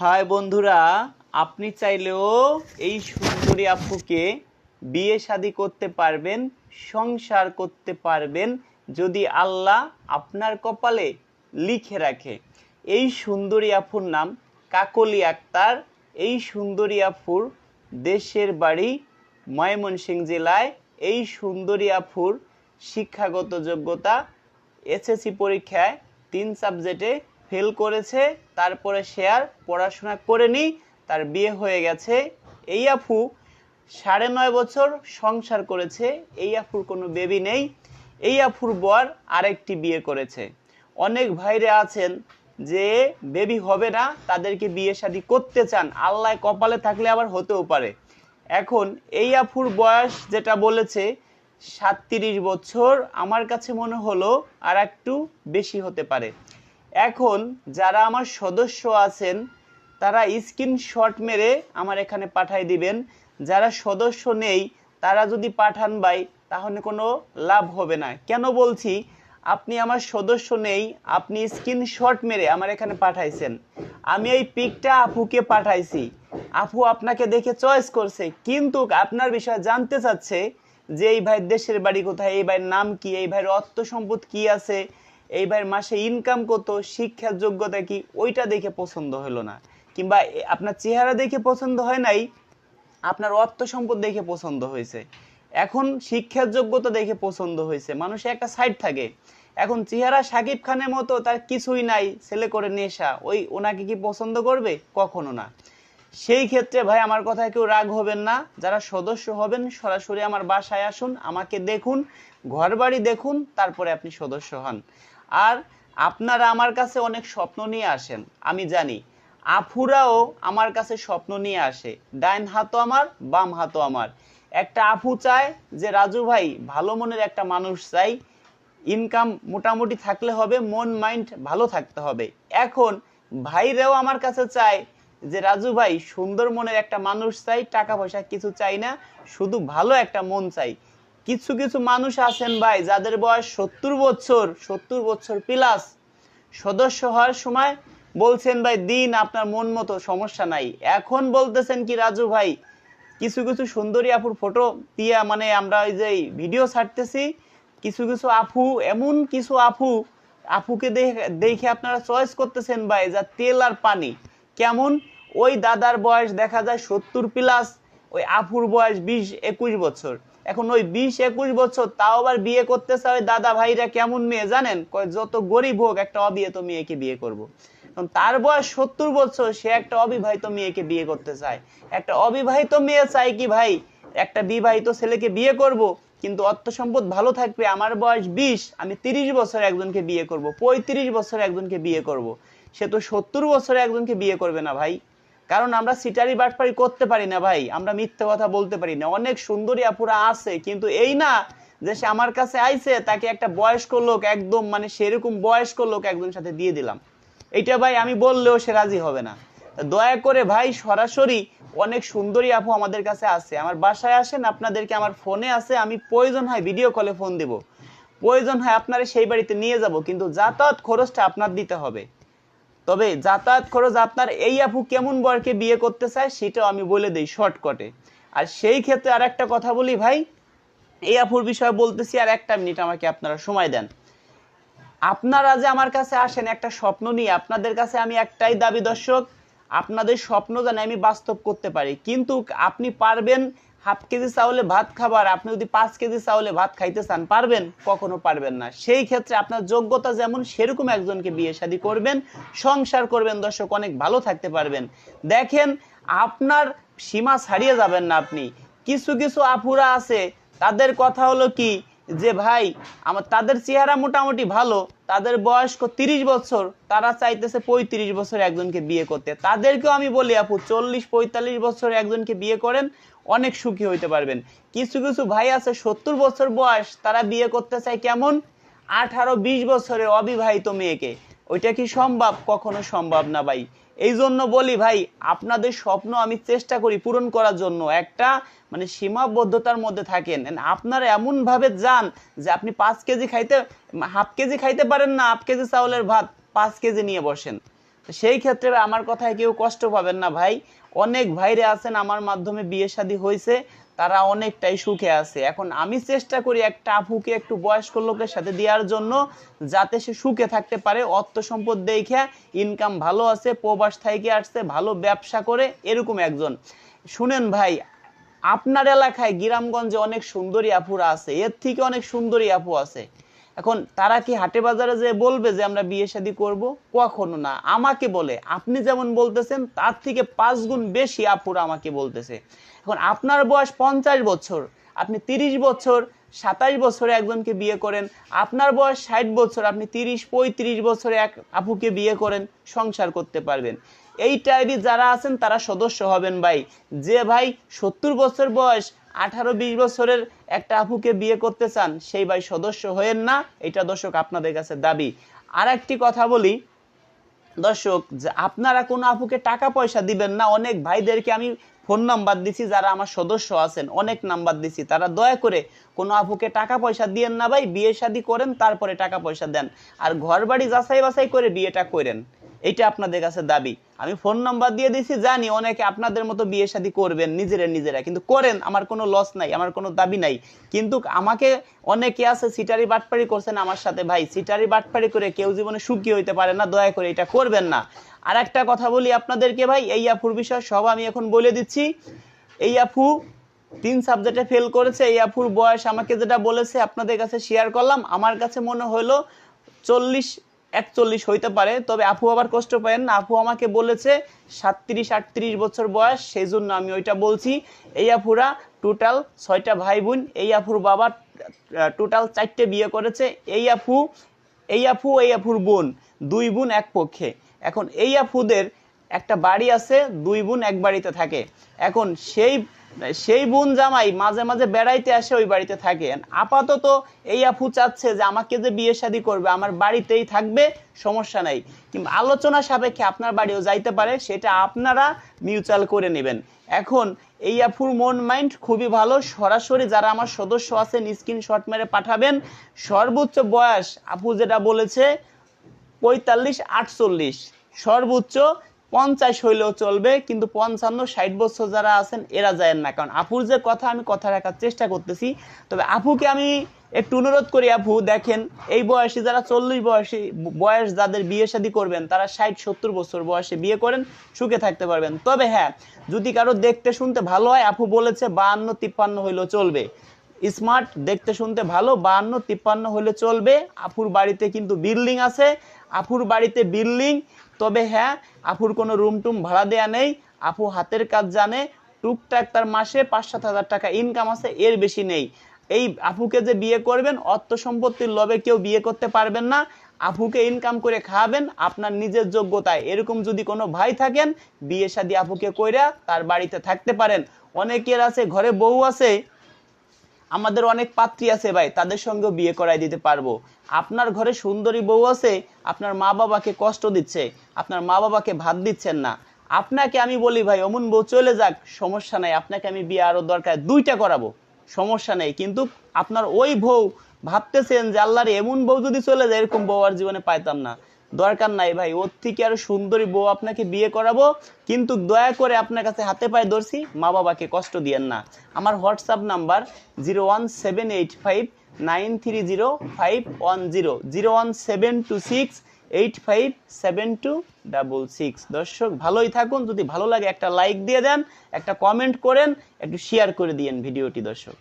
High বন্ধুরা, আপনি চাইলেও এই সুন্দরী আপুকে বিয়ে শাদী করতে পারবেন, সংসার করতে পারবেন, যদি আল্লাহ আপনার কপালে লিখে রাখে। এই সুন্দরী আপুর নাম কাকলি আক্তার। এই সুন্দরী আপুর দেশের বাড়ি ময়মনসিংহ জেলায়। এই সুন্দরী আপুর শিক্ষাগত যোগ্যতা, এসএসসি পরীক্ষায় তিন সাবজেক্টে ফেল করেছে, তারপরে সে আর পড়াশোনা করেনি, তার বিয়ে হয়ে গেছে। এই আফু সাড়ে নয় বছর সংসার করেছে, এই আফুর কোনো বেবি নেই। এই আফুর বর আরেকটি বিয়ে করেছে। অনেক ভাইরে আছেন যে বেবি হবে না, তাদেরকে বিয়ে শাদী করতে চান। আল্লাহ কপালে থাকলে আবার হতেও পারে। এখন এই আফুর বয়স যেটা বলেছে, সাতত্রিশ বছর, আমার কাছে মনে হলো আর একটু বেশি হতে পারে। এখন যারা আমার সদস্য আছেন, তারা স্ক্রিনশট মেরে আমার এখানে পাঠাই দিবেন। যারা সদস্য নেই, তারা যদি পাঠান ভাই, তাহলে কোনো লাভ হবে না। কেন বলছি? আপনি আমার সদস্য নেই, আপনি স্ক্রিনশট মেরে আমার এখানে পাঠাইছেন। আমি এই পিকটা আপুকে পাঠাইছি। আপু আপনাকে দেখে চয়েস করছে। কিন্তু আপনার বিষয়ে জানতে চাচ্ছে যে, এই ভাই দেশের বাড়ি কোথায়, এই ভাইয়ের নাম কি, এই ভাইয়ের অর্থ সম্পদ কি আছে এই ভাইয়ের মাসে ইনকাম কত, শিক্ষার যোগ্যতা কি, ওইটা দেখে পছন্দ হলো না। কিংবা আপনার চেহারা দেখে পছন্দ হয় নাই, আপনার অর্থ সম্পদ দেখে পছন্দ হয়েছে। এখন শিক্ষার যোগ্যতা দেখে পছন্দ হয়েছে। মানুষের একটা সাইড থাকে। এখন চেহারা সাকিব খানের মতো তার কিছুই নাই, ছেলে করে নেশা, ওই ওনাকে কি পছন্দ করবে? কখনো না। সেই ক্ষেত্রে ভাই, আমার কথায় কেউ রাগ হবেন না। যারা সদস্য হবেন, সরাসরি আমার বাসায় আসুন, আমাকে দেখুন ঘর বাড়ি দেখুন, তারপরে আপনি সদস্য হন। আর আপনারা আমার কাছে অনেক স্বপ্ন নিয়ে আসেন, আমি জানি। আফুরাও আমার কাছে স্বপ্ন নিয়ে আসে ডাইন হাতও আমার, বাম হাতও আমার। একটা আফু চায় যে, রাজু ভাই, ভালো মনের একটা মানুষ চাই ইনকাম মোটামুটি থাকলে হবে, মন মাইন্ড ভালো থাকতে হবে। এখন ভাইরাও আমার কাছে চায় যে, রাজু ভাই, সুন্দর মনের একটা মানুষ চাই, টাকা পয়সা কিছু চাই না, শুধু ভালো একটা মন চাই। কিছু কিছু মানুষ আছেন ভাই, যাদের বয়স সত্তর বছর সত্তর বছর প্লাস সদস্য হওয়ার সময় বলছেন, ভাই, দিন আপনার মন মতো, সমস্যা নাই। এখন বলতেছেন কি, রাজু ভাই, কিছু কিছু সুন্দরী আপুর ফটো দিয়া মানে আমরা ওই যে ভিডিও ছাড়তেছি। কিছু কিছু আপু, এমন কিছু আপু আফুকে দেখে আপনারা চয়েস করতেছেন, ভাই, যা তেল আর পানি। কেমন? ওই দাদার বয়স দেখা যায় সত্তর প্লাস ওই আপুর বয়স বিশ একুশ বছর। এখন ওই বিশ একুশ বছর তাও আবার বিয়ে করতে চায় দাদা ভাইরা কেমন মেয়ে জানেন? যত গরিব হোক একটা অবিয়েত মেয়েকে বিয়ে করব। তার বয়স সত্তর বছর, সে একটা অবিবাহিত মেয়েকে বিয়ে করতে চায়। একটা অবিবাহিত মেয়ে চায় কি ভাই? একটা বিবাহিত ছেলেকে বিয়ে করব, কিন্তু অর্থ সম্পদ ভালো থাকবে, আমার বয়স বিশ, আমি তিরিশ বছর একজনকে বিয়ে করব, পঁয়ত্রিশ বছর একজনকে বিয়ে করব। সে তো সত্তর বছরে একজনকে বিয়ে করবে না ভাই। কারণ আমরা সিটারি বাটপারি করতে পারি না ভাই, আমরা মিথ্যে কথা বলতে পারি না। অনেক সুন্দরী আপুরা আছে, কিন্তু এই না যে সে আমার কাছে আইছে, তাকে একটা বয়স্ক লোক একদম মানে সেরকম বয়স্ক লোক একজনের সাথে দিয়ে দিলাম। এটা ভাই আমি বললেও সে রাজি হবে না। দয়া করে ভাই, সরাসরি অনেক সুন্দরী আপু আমাদের কাছে আছে। আমার বাসায় আসেন, আপনাদেরকে আমার ফোনে আছে, আমি প্রয়োজন হয় ভিডিও কলে ফোন দেব। প্রয়োজন হয় আপনারা সেই বাড়িতে নিয়ে যাব, কিন্তু যাতায়াত খরচটা আপনার দিতে হবে। তবে যাতায়াত খরচ আপনার এই আপু কেমন বরকে বিয়ে করতে চায় সেটাও আমি বলে দিই শর্টকটে আর সেই ক্ষেত্রে আর একটা কথা বলি ভাই, এই আপুর বিষয়ে বলতেছি আর একটা মিনিট আমাকে আপনারা সময় দেন। আপনারা যে আমার কাছে আসেন একটা স্বপ্ন নিয়ে, আপনাদের কাছে আমি একটাই দাবি দর্শক, আপনাদের স্বপ্ন জানি আমি বাস্তব করতে পারি। কিন্তু আপনি পারবেন হাফ কেজি চাউলে ভাত খাবার, আপনি যদি পাঁচ কেজি চাউলে ভাত খাইতে চান, পারবেন? কখনো পারবেন না। সেই ক্ষেত্রে আপনার যোগ্যতা যেমন সেরকম একজনকে বিয়ে শাদী করবেন, সংসার করবেন দর্শক, অনেক ভালো থাকতে পারবেন। দেখেন, আপনার সীমা ছাড়িয়ে যাবেন না আপনি। কিছু কিছু আপুরা আছে, তাদের কথা হলো কি যে ভাই, আমার তাদের চেহারা মোটামুটি ভালো, তাদের বয়স্ক তিরিশ বছর, তারা চাইতেছে পঁয়ত্রিশ বছর একজনকে বিয়ে করতে। তাদেরকেও আমি বলি, আপু, চল্লিশ, পঁয়তাল্লিশ বছর একজনকে বিয়ে করেন, অনেক সুখী হইতে পারবেন। কিছু কিছু ভাই আছে, সত্তর বছর বয়স, তারা বিয়ে করতে চায় কেমন? আঠারো, বিশ বছরের অবিবাহিত মেয়েকে। ওইটা কি সম্ভব? কখনো সম্ভব না, ভাই। এই জন্য বলি ভাই, আপনাদের স্বপ্ন আমি চেষ্টা করি পূরণ করার জন্য। একটা মানে সীমাবদ্ধতার মধ্যে থাকেন। আপনারা এমন ভাবে যান যে আপনি পাঁচ কেজি খাইতে, হাফ কেজি খাইতে পারেন না, হাফ কেজি চাউলের ভাত পাঁচ কেজি নিয়ে বসেন। সেই ক্ষেত্রে আমার কথায় কেউ কষ্ট পাবেন না ভাই। অনেক ভাইরে আছেন, আমার মাধ্যমে বিয়ে শাদী হয়েছে তারা অনেকটাই সুখে আছে। এখন আমি চেষ্টা করি একটা আপুকে একটু বয়স্ক লোকের সাথে দেওয়ার জন্য, যাতে সে সুখে থাকতে পারে, অর্থ সম্পদ দেখে ইনকাম ভালো আছে, প্রবাস থেকে আসছে, ভালো ব্যবসা করে, এরকম একজন। শুনেন ভাই, আপনার এলাকায় গ্রামগঞ্জে অনেক সুন্দরী আপুরা আছে, এর থেকে অনেক সুন্দরী আপু আছে। এখন তারা কি হাটে বাজারে যে বলবে যে আমরা বিয়ে শাদী করব? কখনো না। আমাকে বলে, আপনি যেমন বলতেছেন, তার থেকে পাঁচ গুণ বেশি আপুরা আমাকে বলতেছে। এখন আপনার বয়স পঞ্চাশ বছর, আপনি তিরিশ বছর, সাতাশ বছরে একজনকে বিয়ে করেন, আপনার বয়স ষাট বছর, আপনি তিরিশ, পঁয়ত্রিশ বছরে এক আপুকে বিয়ে করেন, সংসার করতে পারবেন। এই টাইপে যারা আছেন, তারা সদস্য হবেন ভাই। যে ভাই সত্তর বছর বয়স, আঠারো, বিশ বছরের একটা আপুকে বিয়ে করতে চান, সেই ভাই সদস্য হয়েন না, এটা দর্শক আপনাদের কাছে দাবি। আর একটি কথা বলি দর্শক, যে আপনারা কোনো আপুকে টাকা পয়সা দিবেন না, অনেক ভাইদেরকে আমি ফোন নাম্বার দিছি, যারা আমার সদস্য আছেন, অনেক নাম্বার দিছি। তারা দয়া করে কোনো আপুকে টাকা পয়সা দিয়েন না ভাই, বিয়ে শাদী করেন, তারপরে টাকা পয়সা দেন। আর ঘর বাড়ি যাচাই বাছাই করে বিয়েটা করেন। এইটা আপনাদের কাছে দাবি। আমি ফোন নাম্বার দিয়ে দিছি, জানি অনেকে আপনাদের মতো বিয়ে শাদী করবেন নিজেরা নিজেরা, কিন্তু করেন, আমার কোনো লস নাই, আমার কোনো দাবি নাই। কিন্তু আমাকে অনেকে আছে, সিটারি বাটপাড়ি করছেন আমার সাথে, ভাই, সিটারি বাটপাড়ি করে কেউ জীবনে সুখী হইতে পারে না, দয়া করে এটা করবেন না। আর একটা কথা বলি আপনাদেরকে, ভাই, এই আফুর বিষয় সব আমি এখন বলে দিচ্ছি। এই আফু তিন সাবজেক্টে ফেল করেছে, এই আফুর বয়স আমাকে যেটা বলেছে, আপনাদের কাছে শেয়ার করলাম। আমার কাছে মনে হলো চল্লিশ একচল্লিশ হইতে পারে। তবে আপু আবার কষ্ট পায়েন না। আপু আমাকে বলেছে সাতত্রিশ আটত্রিশ বছর বয়স সেই জন্য আমি ওইটা বলছি। এই আফুরা টোটাল ছয়টা ভাই বোন এই আফুর বাবা টোটাল চারটে বিয়ে করেছে। এই আপু এই আপু, এই আফুর বোন, দুই বোন এক পক্ষে। এখন এই আফুদের একটা বাড়ি আছে, দুই বোন এক বাড়িতে থাকে। এখন সেই সেই বোন জামাই মাঝে মাঝে বেড়াইতে আসে ওই বাড়িতে থাকে আপাতত এই আপু চাচ্ছে যে আমাকে যে বিয়ে শাদী করবে, আমার বাড়িতেই থাকবে, সমস্যা নাই। কিন্তু আলোচনা সাপেক্ষে আপনার বাড়িও যাইতে পারে, সেটা আপনারা মিউচুয়াল করে নেবেন। এখন এই আফুর মন মাইন্ড খুবই ভালো, সরাসরি যারা আমার সদস্য আছেন স্ক্রিনশট মেরে পাঠাবেন। সর্বোচ্চ বয়স, আপু যেটা বলেছে, পঁয়তাল্লিশ আটচল্লিশ। সর্বোচ্চ পঞ্চাশ হইলেও চলবে, কিন্তু পঞ্চান্ন, ষাট বছর যারা আছেন, এরা যায় না। কারণ আপুর যে কথা, আমি কথা রাখার চেষ্টা করতেছি। তবে আপুকে আমি একটু অনুরোধ করি, আপু, দেখেন, এই বয়সে যারা চল্লিশ বয়সী, বয়স যাদের বিয়ে শাদী করবেন, তারা ষাট, সত্তর বছর বয়সে বিয়ে করেন, সুখে থাকতে পারবেন। তবে হ্যাঁ যদি কারও দেখতে শুনতে ভালো হয়, আপু বলেছে বাহান্ন, তিপ্পান্ন হইলেও চলবে। স্মার্ট, দেখতে শুনতে ভালো, বাহান্ন, তিপ্পান্ন হলে চলবে। আফুর বাড়িতে কিন্তু বিল্ডিং আছে। আফুর বাড়িতে বিল্ডিং তবে হ্যাঁ আফুর কোনো রুম টুম ভাড়া দেয়া নেই। আপু হাতের কাজ জানে, টুকটাক তার মাসে পাঁচ সাত হাজার টাকা ইনকাম আছে, এর বেশি নেই। এই আপুকে যে বিয়ে করবেন, অর্থ সম্পত্তির লোভে কেউ বিয়ে করতে পারবেন না। আপুকে ইনকাম করে খাওয়াবেন, আপনার নিজের যোগ্যতায়। এরকম যদি কোনো ভাই থাকেন, বিয়ে শাদী আপুকে কইরা তার বাড়িতে থাকতে পারেন। অনেকের আছে, ঘরে বউ আছে আমাদের অনেক পাত্রী আছে ভাই, তাদের সঙ্গেও বিয়ে করাই দিতে পারব। আপনার ঘরে সুন্দরী বউ আছে, আপনার মা বাবাকে কষ্ট দিচ্ছে, আপনার মা বাবাকে ভাত দিচ্ছেন না। আপনাকে আমি বলি ভাই, অমন বউ চলে যাক, সমস্যা নাই, আপনাকে আমি বিয়ে আরও দরকার, দুইটা করাবো, সমস্যা নেই। কিন্তু আপনার ওই বউ ভাবতেছেন যে আল্লাহর এমন বউ যদি চলে যায়, এরকম বউ আর জীবনে পাইতাম না। দরকার নাই ভাই, ওর থেকে আরও সুন্দরী বউ আপনাকে বিয়ে করাবো, কিন্তু দয়া করে আপনার কাছে হাতে পায়ে ধরছি, মা বাবাকে কষ্ট দিয়েন না। আমার WhatsApp number zero one seven eight five nine three zero five one zero zero one seven two six eight five seven two double six. দর্শক, ভালোই থাকুন, যদি ভালো লাগে একটা লাইক দিয়ে দেন, একটা কমেন্ট করেন, একটু শেয়ার করে দিয়েন ভিডিওটি, দর্শক।